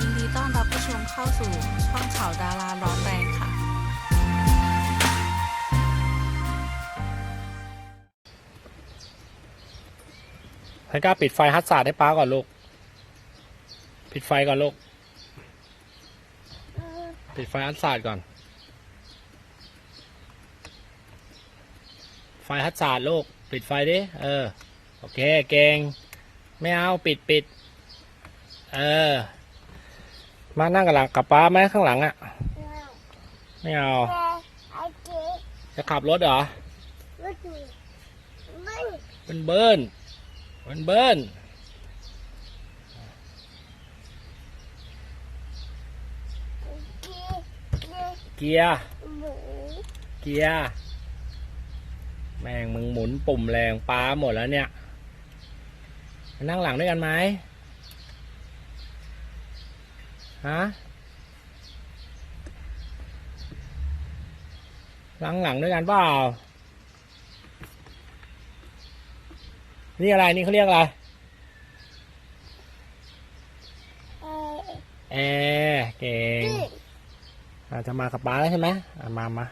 ยินดีต้อนรับผู้ชมเข้าสู่ช่องข่าวดาราร้อนแรงค่ะไทก้าปิดไฟฮัตสาดให้ป้าก่อนลูก ปิดไฟก่อนลูก ปิดไฟฮัตสาดก่อน ไฟฮัตสาดลูก ปิดไฟดิ เออ โอเค เก่ง ไม่เอา ปิดปิด เออ มานั่งกับหลังกับป้าไหมข้างหลังอะ่ะ ไม่เอาจะขับรถเหรอเบิ้ลเบิ้ลเบิ้ลเบิ้ลเกียร์เกียร์แม่งมึงหมุนปุ่มแรงปลาหมดแล้วเนี่ยนั่งหลังด้วยกันไหม ฮะหลังหลังด้วยกันเปล่า นี่อะไรนี่เขาเรียกอะไรแอร์เก่งอาจจะมากับป้าแล้วใช่ไหมอะมามา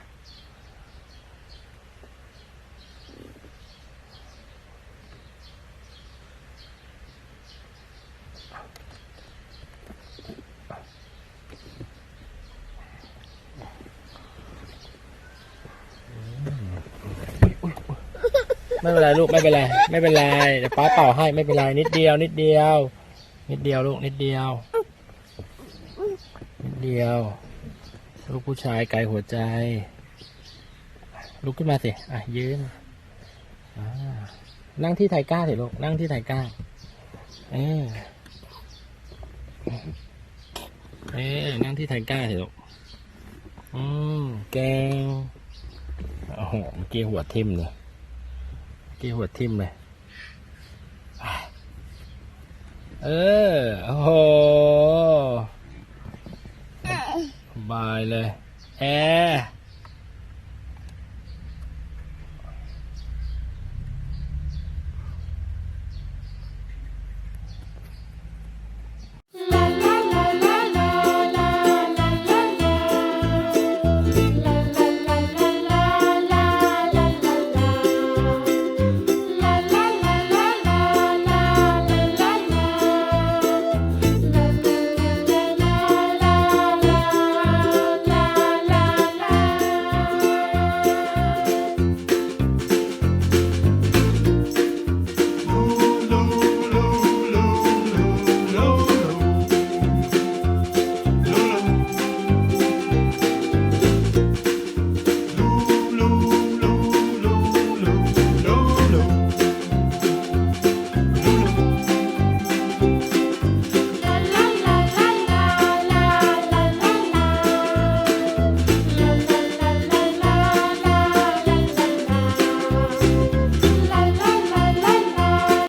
ไม่เป็นไรลูกไม่เป็นไรไม่เป็นไรเดี๋ยวป้าเป่าให้ไม่เป็นไรนิดเดียว นิดเดียว นิดเดียวลูกนิดเดียวนิดเดียว ลูกผู้ชายไกลหัวใจ ลุกขึ้นมาสิอะยืนนั่งที่ไทก้าสิลูกนั่งที่ไทก้าเออเออนั่งที่ไทก้าสิลูกอืมเก่งโอ้โหเมื่อกี้หัวทิ่มเลย กี่หัวทิ่มเลย เออ โอ้โหสบายเลย แอร์